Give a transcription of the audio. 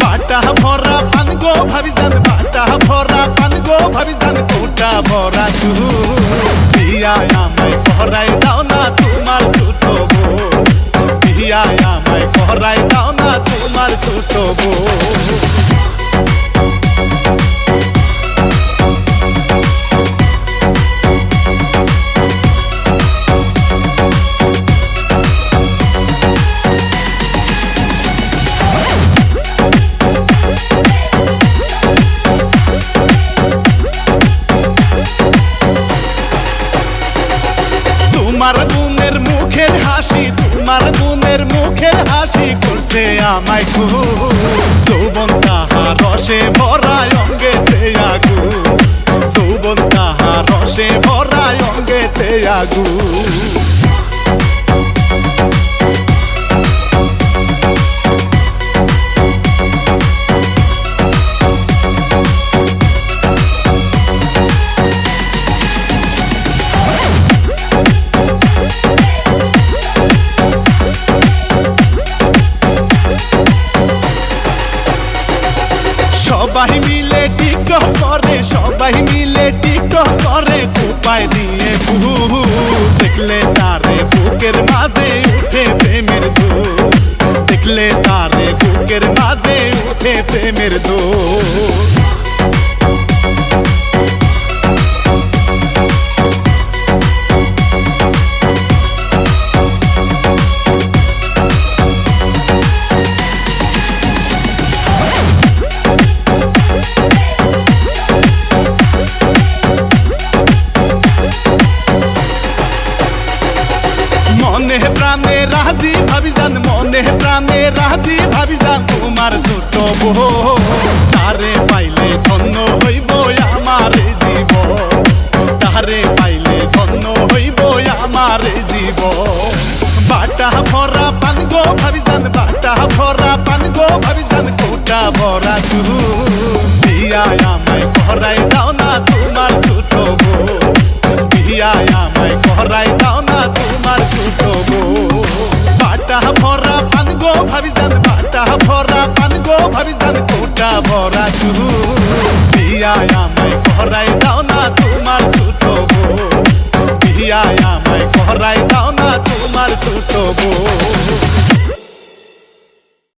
বাটা ভরা পান গো ভাবি জান বাটা ভরা পান গো ভাবি জান কোটা ভরা চুরু বিয়া আমায় পহরাই দাও না তোমার ছোট বউ। বিয়া আমায় পহরাই দাও না তোমার ছোট তোমার বোনের মুখের হাসি, তোমার বোনের মুখের হাসি করছে আমায় খুব যৌবন তাহা রসে ভরায় অঙ্গেতে আগু। যৌবন তাহা রসে ভরায় অঙ্গেতে আগু। মাঝে উঠে প্রেমের দো মনে প্রাণে রাজি ভাবি যান মনে প্রাণে রাজি ভাবি তোমার ছোট বউ, তারে পাইলে ধন্য হইব আমার জীব তারে পাইলে ধন্য হইব আমার জীব বাটা ভরা পান গো ভাবি জান বাটা ভরা পান গো ভাবি জান কোটা ভরা চুল। বিয়া আমায় ভরাই বিয়ায় আমায় করাই দাও না তোমার ছোট বউ। বিয়ায় আমায় করাই দাও না তোমার ছোট বউ।